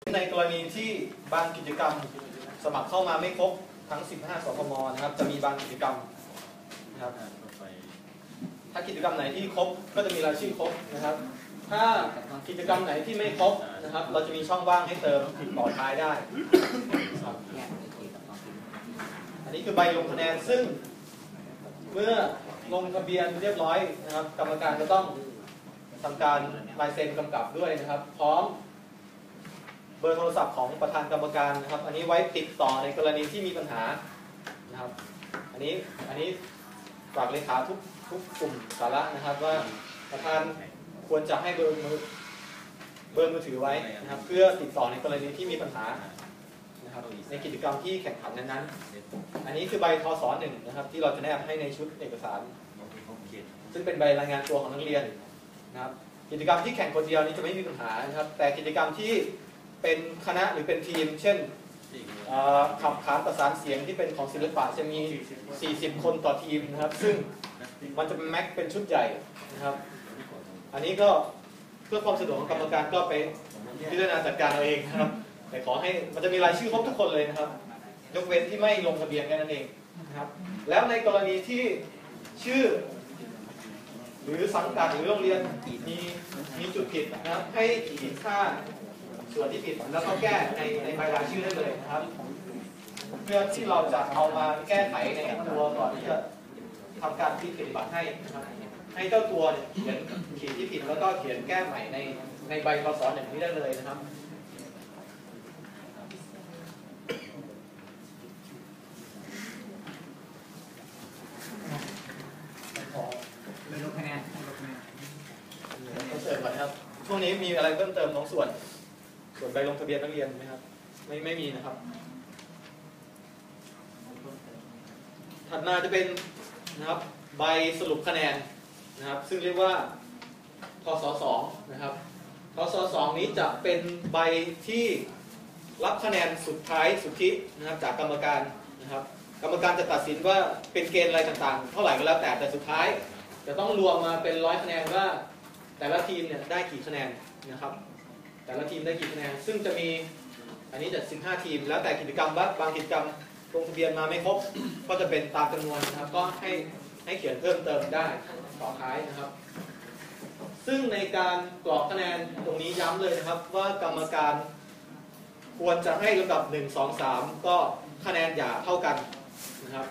ในกรณีที่บางกิจกรรมสมัครเข้ามาไม่ครบทั้ง 15 สพมนะครับ จะมีบางกิจกรรมนะครับ ถ้ากิจกรรมไหนที่ครบก็จะมีรายชื่อครบนะครับ ถ้ากิจกรรมไหนที่ไม่ครบนะครับ เราจะมีช่องว่างให้เติมต่อท้ายได้ครับอันนี้คือใบลงคะแนนซึ่ง เมื่อลงทะเบียนเรียบร้อยนะครับ กรรมการจะต้องทำการลายเซ็นกำกับด้วยนะครับ พร้อม เบอร์โทรศัพท์ของประธานกรรมการนะครับ อันนี้ไว้ติดต่อในกรณีที่มีปัญหานะครับ อันนี้อันนี้ฝากเลขาทุกทุกกลุ่มสาระนะครับ ว่าประธานควรจะให้เบอร์มือเบอร์มือถือไว้นะครับ เพื่อติดต่อในกรณีที่มีปัญหานะครับในกิจกรรมที่แข่งขันนั้นๆ อันนี้คือใบทศหนึ่งนะครับ ที่เราจะแนบให้ในชุดเอกสาร ซึ่งเป็นใบรายงานตัวของนักเรียนนะครับ กิจกรรมที่แข่งคนเดียวนี้จะไม่มีปัญหานะครับ แต่กิจกรรมที่ เป็นคณะหรือเป็นทีม เช่นเอ่อขับขานประสานเสียงที่เป็นของศิลปะจะมี 40 คนต่อทีมนะครับ ซึ่งมันจะเป็นแม็กเป็นชุดใหญ่นะครับ อันนี้ก็เพื่อความสะดวกของกรรมการก็ไปพิจารณาจัดการเอาเองนะครับ แต่ขอให้มันจะมีรายชื่อครบทุกคนเลยนะครับ ยกเว้นที่ไม่ลงทะเบียนแค่นั้นเองนะครับ แล้วในกรณีที่ชื่อ หรือสังกัดหรือโรงเรียนมีมีจุดผิดนะครับ ให้ขีดค่า ส่วนที่ผิดแล้วก็แก้ในในใบรายชื่อได้เลยนะครับ เพื่อที่เราจะเอามาแก้ไขในตัวก่อนที่จะทำการพิปฏิบัติให้นะครับให้เจ้าตัวเนี่ยเขียนขีดที่ผิดแล้วก็เขียนแก้ใหม่ในในใบพศหนึ่งนี้ได้เลยนะครับเลยลงคะแนนลงคะแนนเพิ่มเติมก่อนนะครับช่วงนี้มีอะไรเพิ่มเติมของส่วน ส่วนใบลงทะเบียนนักเรียนไหมครับ ไม่ไม่มีนะครับ ถัดมาจะเป็นนะครับ ใบสรุปคะแนนนะครับ ซึ่งเรียกว่าทศสองนะครับทศสองนี้จะเป็นใบที่รับคะแนนสุดท้ายสุทธินะครับ จากกรรมการนะครับ กรรมการจะตัดสินว่าเป็นเกณฑ์อะไรต่างๆ เท่าไหร่ก็แล้วแต่แต่สุดท้าย จะต้องรวมมาเป็นร้อยคะแนนว่าแต่ละทีมเนี่ยได้กี่คะแนนนะครับ แต่ละทีมได้กี่คะแนนซึ่งจะมีอันนี้จะ15 ทีม แล้วแต่กิจกรรมว่าบางกิจกรรมลงทะเบียนมาไม่ครบ ก็จะเป็นตามจำนวนนะครับ ก็ให้ให้เขียนเพิ่มเติมได้ต่อท้ายนะครับ ซึ่งในการกรอกคะแนนตรงนี้ย้ำเลยนะครับ ว่ากรรมการควรจะให้ลำดับ 1 2 3 ก็คะแนนอย่าเท่ากันนะครับ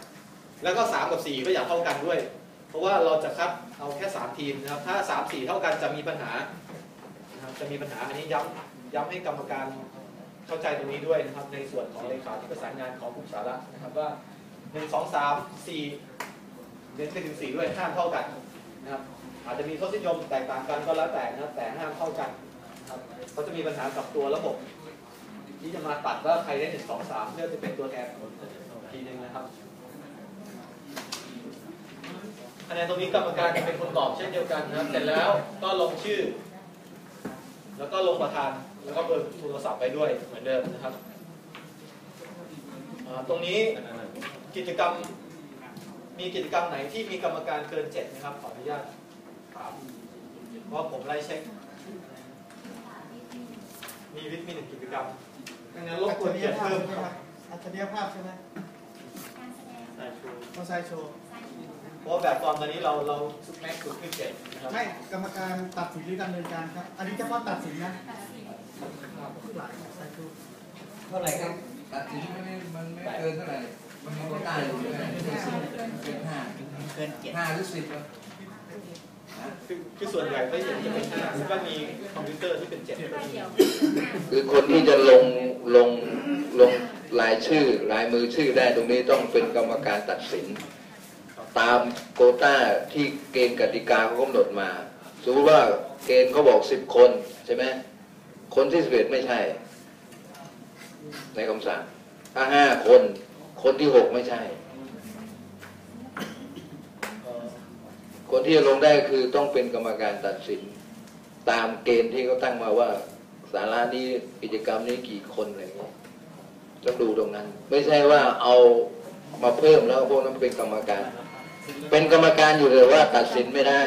แล้วก็ 3 กับ 4 ก็อย่าเท่ากันด้วย เพราะว่าเราจะคัดเอาแค่ 3 ทีมนะครับ ถ้า 3 4 เท่ากันจะมีปัญหา จะมีปัญหาอันนี้ย้ำย้ำให้กรรมการเข้าใจตรงนี้ด้วยนะครับ ในส่วนของเลขาที่ประสานงานของผู้สาระนะครับว่า1 2 3 4เน้นไปถึง4ด้วยห้ามเท่ากันนะครับ อาจจะมีทศนิยมแตกต่างกันก็แล้วแต่นะครับแต่ห้ามเท่ากันครับเขาจะมีปัญหากับตัวระบบที่จะมาตัดว่าใครได้1 2 3เพื่อจะเป็นตัวแทนทีหนึ่งนะครับคะแนนตรงนี้กรรมการจะเป็นคนตอบเช่นเดียวกันนะครับเสร็จแล้วก็ลงชื่อ แล้วก็ลงประธาน แล้วก็เบอร์โทรศัพท์ไปด้วยเหมือนเดิมนะครับอ่าตรงนี้กิจกรรมมีกิจกรรมไหนที่มีกรรมการเกินเจ็ดนะครับ ขออนุญาตถามเพราะผมไล่เช็ค มีวิทย์มีหนึ่งกิจกรรมดังนั้นรบกวนเขียนเพิ่มครับอัจฉริยภาพใช่ไหมใช่ครูโมไซโชว์เพ ราะว่าแบบฟอร์มตอนนี้เราเราสุดแม็กซ์สุดขึ้นเจ็ดนะครับไม่กรรมการตัดสินหรือดำเนินการครับ อันนี้เฉพาะตัดสินนะหลายไซโชว์เท่าไหร่ครับ ตัดสินไม่ได้มันไม่เกินเท่าไหร่ มันมีโควต้าอยู่ใช่ไหมเกินห้าเกินเจ็ดห้าหรือสิบครับคือคือส่วนใหญ่ไม่เห็นจะเป็นห้าก็มีคอมพิวเตอร์ที่เป็นเจ็ดก็มีคือคนที่จะลงลงลงรายชื่อรายมือชื่อได้ตรงนี้ต้องเป็นกรรมการตัดสิน ตามโควต้าที่เกณฑ์กติกาเขากำหนดมา สมมติว่าเกณฑ์เขาบอกสิบคนใช่ไหมคนที่สิบเอ็ดไม่ใช่ ในคำสั่งถ้าห้าคน คนที่หกไม่ใช่ คนที่จะลงได้คือต้องเป็นกรรมการตัดสิน ตามเกณฑ์ที่เขาตั้งมาว่าสาระนี้กิจกรรมนี้กี่คนอะไรเงี้ยต้องดูตรงนั้น ไม่ใช่ว่าเอามาเพิ่มแล้วพวกนั้นเป็นกรรมการ เป็นกรรมการอยู่เลยว่าตัดสินไม่ได้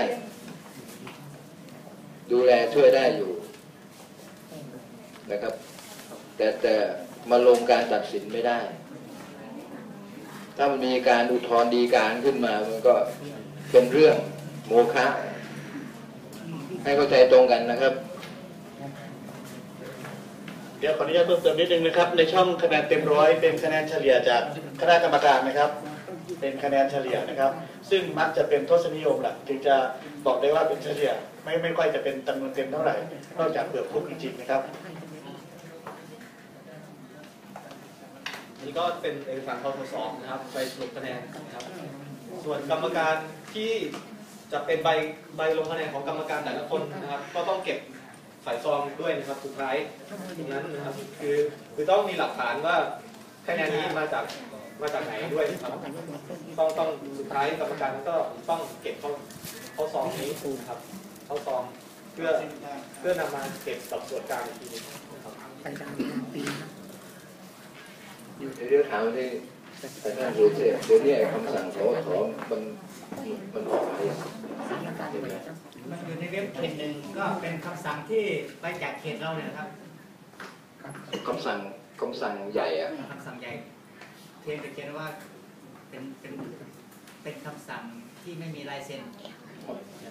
ดูแลช่วยได้อยู่นะครับ แต่แต่มาลงการตัดสินไม่ได้ ถ้ามันมีการอุทธรณ์ดีการขึ้นมา มันก็เป็นเรื่องโมฆะให้เข้าใจตรงกันนะครับเดี๋ยวขออนุญาตเพิ่มเติมนิดนึงนะครับ ในช่องคะแนนเต็มร้อยเป็นคะแนนเฉลี่ยจากคณะกรรมการนะครับ เป็นคะแนนเฉลี่ยนะครับ ซึ่งมักจะเป็นทศนิยมแหละถึงจะบอกได้ว่าเป็นเฉลี่ยไม่ไม่ค่อยจะเป็นจำนวนเต็มเท่าไหร่ นอกจากเปลือกคุกจริงๆนะครับนี่ก็เป็นเอกสารทศสอบนะครับใบสรุปคะแนนนะครับ ส่วนกรรมการที่จะเป็นใบใบลงคะแนนของกรรมการแต่ละคนนะครับ ก็ต้องเก็บใส่ซองด้วยนะครับสุดท้ายตรงนั้นนะครับ คือคือต้องมีหลักฐานว่าคะแนนนี้มาจาก มาจากไหนด้วยนะครับต้องต้องสุดท้ายกรรมการก็ต้องเก็บเข้าเข้าซองนี้นะครับเข้าซองเพื่อเพื่อนำมาเก็บกับส่วนกลางอีกทีหนึงนะครับเดี๋ยวถามที่อาจารย์รู้เจเดี๋ยวนี้ไอ้คำสั่งสอสอมันมันออกมาอย่างมันอยู่ในเว็บเขตหนึ่งก็เป็นคำสั่งที่ไปจากเขตเราเนี่ยนะครับคำสั่งคำสั่งใหญ่อะคำสั่งใหญ่ เทียนจะเขียนว่าเป็นเป็นเป็นคำสั่งที่ไม่มีลายเซ็น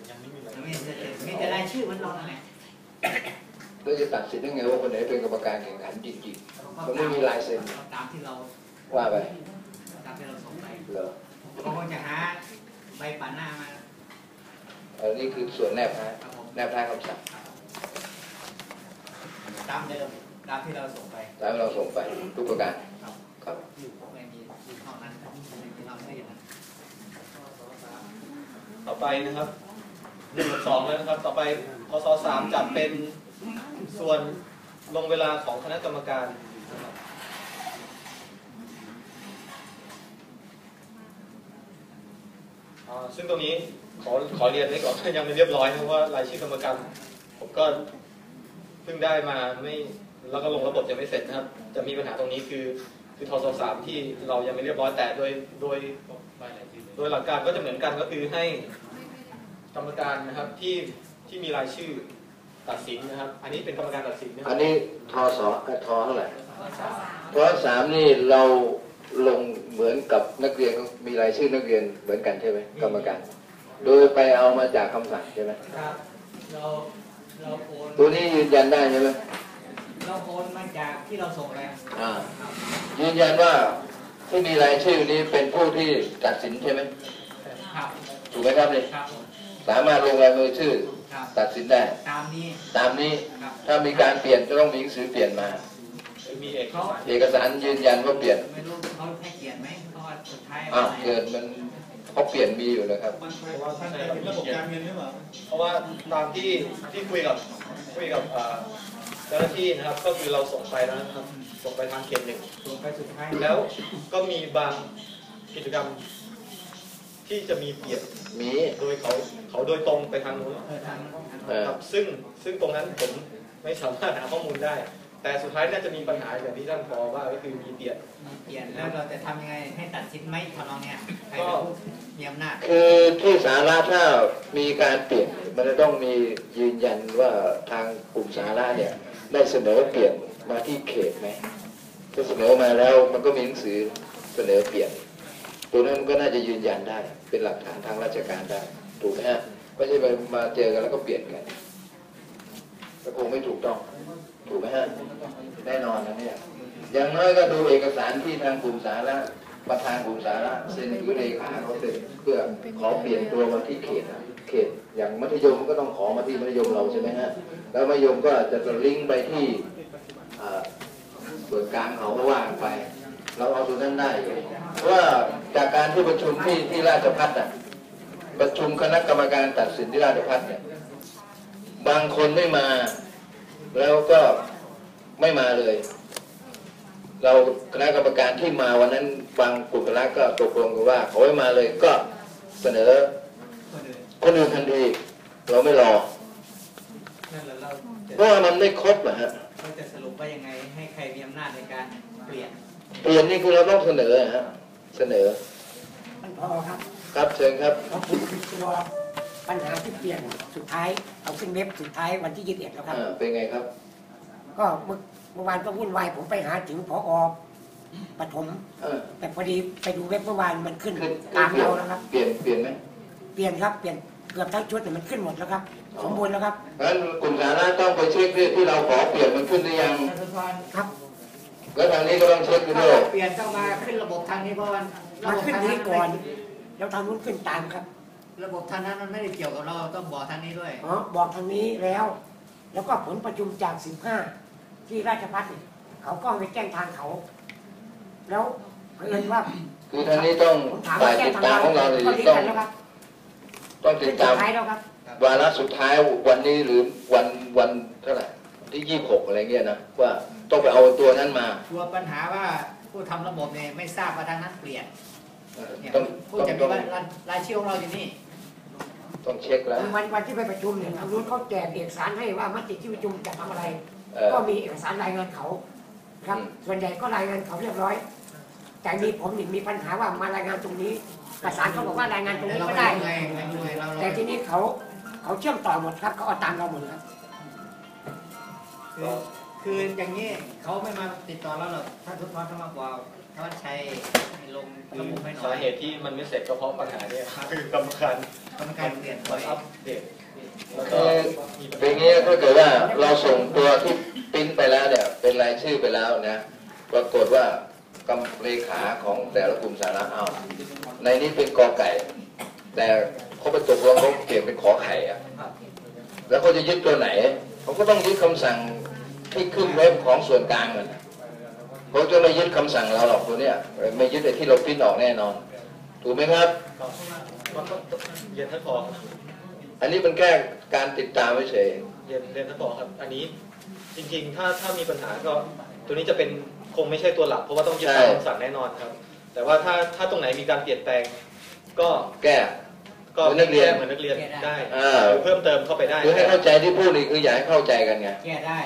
ยังไม่มีอะไรไม่มีลายเซ็นมีแต่รายชื่อมันเรานั่นแหละแล้วจะตัดสินได้ไงว่าคนไหนเป็นกรรมการแข่งขันจริงๆมันไม่มีลายเซ็นตามที่เราว่าไปตามที่เราส่งไปเหรอบางคนจะหาใบป่าหน้ามาอันนี้คือส่วนแนบท้ายครับผมแนบท้ายคำสั่งตามเดิมตามที่เราส่งไปตามเราส่งไปทุกประการ ครับครับไม่มีเท่านั้นที่เราได้ยินนะต่อไปนะครับหนึ่งกับสองแล้วนะครับ ต่อไปพศสามจะเป็นส่วนลงเวลาของคณะกรรมการซึ่งตรงนี้ขอขอเรียนไว้ก่อนยังไม่เรียบร้อยนะเพราะว่ารายชื่อกรรมการผมก็เพิ่งได้มาไม่แล้วก็ลงระบบยังไม่เสร็จนะครับ จะมีปัญหาตรงนี้คือ คือทศสามที่เรายังไม่เรียบร้อยแต่โดยโดยโดยหลักการก็จะเหมือนกันก็คือให้กรรมการนะครับที่ที่มีรายชื่อตัดสินนะครับ อันนี้เป็นกรรมการตัดสินนะคอัรับนนี้ทอสอเอ่อทอเท่าไหร่ทอสามนี่เราลงเหมือนกับนักเรียนมีรายชื่อนักเรียนเหมือนกันใช่ไหมกรรมการ โดยไปเอามาจากคำสั่งใช่ไหมครับเราเราโอนตัวนี้ยืนยันได้ใช่ไหม เราโอนมาจากที่เราส่งไปอ่ายืนยันว่าที่มีรายชื่อนี้เป็นผู้ที่ตัดสินใช่ไหมครับถูกไหมครับนี่ครับผมสามารถลงรายมือชื่อ ครับตัดสินได้ ตามนี้ตามนี้ครับถ้ามีการเปลี่ยนจะต้องมีหนังสือเปลี่ยนมา มีเอกเขาสารเอกสารยืนยันว่าเปลี่ยนไม่รู้เขาให้เกียรติไหมเพราะว่าสุดท้ายอ้าวเกิดมันเขาเปลี่ยนมีอยู่นะครับเพราะว่าท่านใช่จะครับเป็นระบบการเงินหรือเปล่าเพราะว่าตามที่ที่คุยกับคุยกับอ่าเจ้าหน้าที่นะครับก็คือเราส่งไปแล้วนะครับ ส่งไปทางเขตหนึ่งส่งไปสุดท้ายแล้วก็มีบางกิจกรรมที่จะมีเปลี่ยนมีโดยเขาเขาโดยตรงไปทางนู้นเออทางเออครับซึ่งซึ่งตรงนั้นผมไม่สามารถหาข้อมูลได้ แต่สุดท้ายน่าจะมีปัญหาอย่างที่ท่านพอว่าก็คือมีเปลี่ยนมีเปลี่ยนแล้วเราจะทำยังไงให้ตัดสินไหมทำนองเนี้ยใครเป็นผู้มีอำนาจคือที่สาระถ้ามีการเปลี่ยนมันจะต้องมียืนยันว่าทางกลุ่มสาระเนี่ย ได้เสนอเปลี่ยนมาที่เขตไหมถ้าเสนอมาแล้วมันก็มีหนังสือเสนอเปลี่ยน ตัวนั้นก็น่าจะยืนยันได้ เป็นหลักฐานทางราชการได้ ถูกไหมฮะไม่ใช่ไปมาเจอกันแล้วก็เปลี่ยนกันก็คงไม่ถูกต้อง ถูกไหมฮะแน่นอนนะเนี่ยอย่างน้อยก็ดูเอกสารที่ทางกลุ่มสาระประธานกลุ่มสาระเซ็นหรือเลขาเขาเซ็นเพื่อขอเปลี่ยนตัวมาที่เขตนะเขต อย่างมัธยมก็ต้องขอมาที่มัธยมเราใช่ไหมฮะแล้วมัธยมก็จะลิงก์ไปที่ส่วนกลางเขาก็ว่ากันไป เราเอาตัวนั้นได้เพราะว่าจากการที่ประชุมที่ที่ราชพัฒน์น่ะประชุมคณะกรรมการตัดสินที่ราชพัฒน์เนี่ยบางคนไม่มา แล้วก็ไม่มาเลย เราคณะกรรมการที่มาวันนั้นบางกลุ่มคณะก็ตกลงกันว่าเขาไม่มาเลยก็เสนอ คนอื่นคนอื่นทันทีเราไม่รอนั่นแหละเราจะเพราะว่ามันไม่ครบนะฮะเราจะสรุปว่ายังไงให้ใครมีอำนาจในการเปลี่ยน เปลี่ยนนี่คือเราต้องเสนอฮะเสนอมันพอครับครับเชิญครับเพราะผมคือตัวปัญหาที่เปลี่ยนสุดท้ายเอาขึ้นเว็บสุดท้ายวันที่21แล้วครับ อ่าเป็นไงครับก็เมื่อเมื่อวานก็วุ่นวายผมไปหาถึงพอปฐมเออแต่พอดีไปดูเว็บเมื่อวานมันขึ้นขึ้นตามเราแล้วครับ เปลี่ยนเปลี่ยนไหมเปลี่ยนครับเปลี่ยน เกือบทั้งชุดเนี่ยมันขึ้นหมดแล้วครับสมบูรณ์แล้วครับเพราะฉะนั้นกลุ่มสาธารณะต้องไปเช็คด้วยที่เราขอเปลี่ยนมันขึ้นหรือยังท่านสุนทรครับแล้วทางนี้ก็ต้องเช็คถ้าด้วยเราเปลี่ยนต้องมาขึ้นระบบทางนี้เพราะว่าระมันบบขึ้นทางนี้นั้นก่อน แล้วทางนู้นขึ้นตามครับ ระบบทางนั้นมันไม่ได้เกี่ยวกับเราต้องบอกทางนี้ด้วยอ๋อบอกทางนี้แล้ว แล้วก็ผลประชุมจากสิบห้าที่ราชพัฒน์เนี่ยเขาก็ไปแจ้งทางเขา แล้วเผอิญว่าคือทางนี้ต้องผมถามฝ่าว่ายแก้ติดทางตามเราของเราเลยก็ดีต้องกันแล้วครับ ต้องติขึ้ดนตาสุมดท้ายแล้วครับวาระสุดท้ายวันนี้หรือวันวันเท่าไหร่ที่ยี่หกอะไรเงี้ยนะว่าต้องไปเอาตัวนั้นมากลัวปัญหาว่าผู้ทำระบบเนี่ยไม่ทราบว่าทางนั้นเปลี่ยนเออเนี่ยต้องผู้ต้องจะมีต้องว่ารายรายชื่อของเราอยู่นี่ต้องเช็คแล้ววันวันที่ไปประชุมเนี่ยทางนู้นเขาแจกเอกสารให้ว่ามติที่ประชุมจะทำอะไรเออก็มีเอกสารรายงานเขาครับอืมส่วนใหญ่ก็รายงานเขาเรียบร้อย แต่มีผมนี่มีปัญหาว่ามารายงานตรงนี้ ประสานเขาบอกว่ารายงานตรงนี้เราก็ไม่ได้รู้ไงไม่รู้ไงเราเราแต่ทีนี้เขาเขาเชื่อมต่อหมดครับเขาเอาตามเราหมดครับคือคืออย่างนี้เขาไม่มาติดต่อเราหรอกท่านทุกท่านต้องมาบอกท่านชัยให้ลงระบบให้หน่สาอยเหตุที่มันไม่เสร็จก็เพราะปัญหาเนี่ยคือกรรมการกรรมการเปลี่ยนมาไปอัปเดตแล้วเอก็อมีปัญเป็นหาอย่างนี้ถ้าเกิดว่าเราส่งตัวที่ปริ้นไปแล้วเนี่ย เป็นรายชื่อไปแล้วนะ ปรากฏว่า กำเลขาของแต่ละกลุ่มสาระเอาในนี้เป็นกอไก่ แต่เขาไปตกลงเขาเปลี่ยนเป็นขอไข่อะแล้วเขาจะยึดตัวไหนเขาก็ต้องยึดคำสั่งที่ขึ้นเว็บของส่วนกลางมันเขาจะไม่ยึดคำสั่งเราหรอกตัวเนี้ยไม่ยึดไอ้ที่เราปริ้นออกแน่นอน ถูกไหมครับก็ก็เรียนท่านผออันนี้มันแค่การติดตามเฉยเรียนเรียนท่านผอครับ อันนี้จริงๆ ถ้าถ้ามีปัญหาก็ตัวนี้จะเป็น คงไม่ใช่ตัวหลักเพราะว่าต้องยึดตามคำสั่งแน่นอนครับ แต่ว่าถ้าถ้าตรงไหนมีการเปลี่ยนแปลง ก็แก้ ก็เหมือนนักเรียน แก้เหมือนนักเรียนได้อ่าหรือเพิ่มเติมเข้าไปได้ คือให้เข้าใจที่พูดนี่คืออยากให้เข้าใจกันไง แก้ได้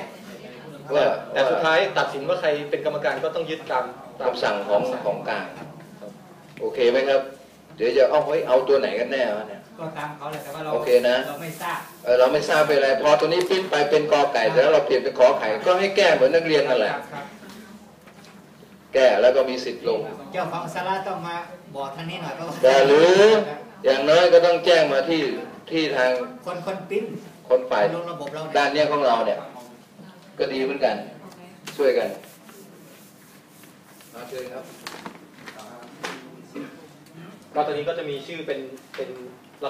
ว่า แต่สุดท้ายตัดสินว่าใครเป็นกรรมการก็ต้องยึดตามตามคำสั่งของของกลางโอเคไหมครับ เดี๋ยวจะเอาเฮ้ยเอาตัวไหนกันแน่วะเนี่ย ก็ตามเขาเลยแต่ว่าเราโอเคนะ เราไม่ทราบเออเราไม่ทราบเป็นอะไรพอตัวนี้ปิ้นไปเป็นกอไก่แล้วเราเปลี่ยนเป็นขอไข่ก็ให้แก้เหมือนนักเรียนนั่นแหละ ครับครับ แก้แล้วก็มีสิทธิ์ลง เจ้าของสาระต้องมาบอกทางนี้หน่อยเพราะว่าแต่หรืออย่างน้อยก็ต้องแจ้งมาที่ที่ทางคนคนปริ้นคนฝ่ายลงระบบเราด้านเนี้ยของเราเนี่ย ก็ดีเหมือนกัน ช่วยกันมาเชิญครับก็ตอนนี้ก็จะมีชื่อเป็นเป็น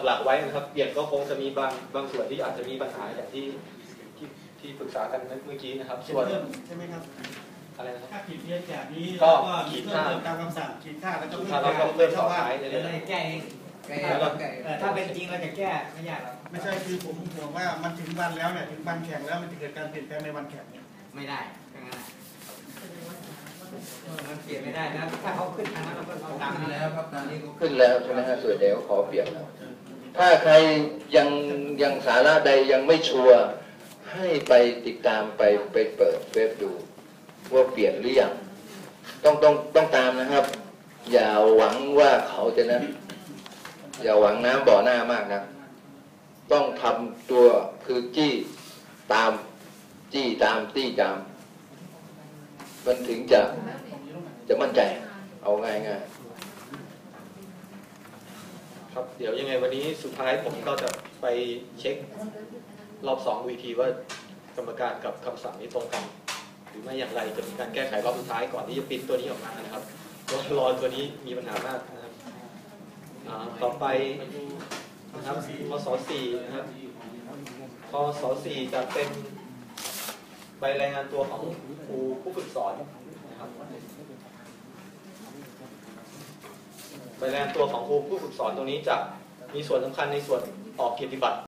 หลักๆไว้นะครับเปลี่ยนก็คงจะมีบางบางส่วนที่อาจจะมีปัญหาอย่างที่ที่ที่ปรึกษากันเมื่อกี้นะครับ ส่วนใช่ไหมครับ อะไรนะครับ ถ้าผิดเพี้ยนจากนี้ก็แล้วขีขีดดค่าค่าตามคำสั่งขีดค่าแล้วก็ถ้าเราก็เพิ่มต่อท้ายเดี๋เรื่ยวอยเราแก้เองแก้แล้วก็แก้เออถ้าเป็นจริงเราจะแก้ไม่ยากหรอกไม่ใช่คือผมห่วงว่ามันถึงวันแล้วเนี่ยถึงวันแข่งแล้วมันจะเกิดการเปลี่ยนแปลงในวันแข่งเนี่ยไม่ได้ทั้งนั้นน่ะมันเปลี่ยนไม่ได้นะถ้าเขาขึ้นทางนั้นเราก็เอาตามขึ้นนั้นแล้วครับตอนนี้ก็ขึ้นแล้วใช่ไหมฮะส่วนใหญ่ก็ขอเปลี่ยนแล้วถ้าใครยังยังสาระใดยังไม่ชัวร์ให้ไปติดตามไปไปเปิดเว็บดู ว่าเปลี่ยนหรือยังต้องต้องต้องตามนะครับ อย่าหวังว่าเขาจะนั้นอย่าหวังน้ำบ่อหน้ามากนะต้องทำตัวคือจี้ตามจี้ตามตี้ตาม มันถึงจะจะมั่นใจ เอาง่ายง่ายครับเดี๋ยวยังไงวันนี้สุดท้ายผมก็จะไปเช็ครอบสองวีทีว่ากรรมการกับคำสั่งนี้ตรงกัน รือไม่อย่างไรจะมีการแก้ไขรอบสุดท้ายก่อนที่จะปริ้นตัวนี้ออกมานะครับราะรอตัวนี้มีปัญหามากนะครับต่อไปนะครับพศสี่นะครับพศสี่จะเป็นใบรายงานตัวของครูผู้ฝึกสอนนะครับใบรายงานตัวของครูผู้ฝึกสอนตรงนี้จะมีส่วนสำคัญในส่วนออกเกียรติบัตร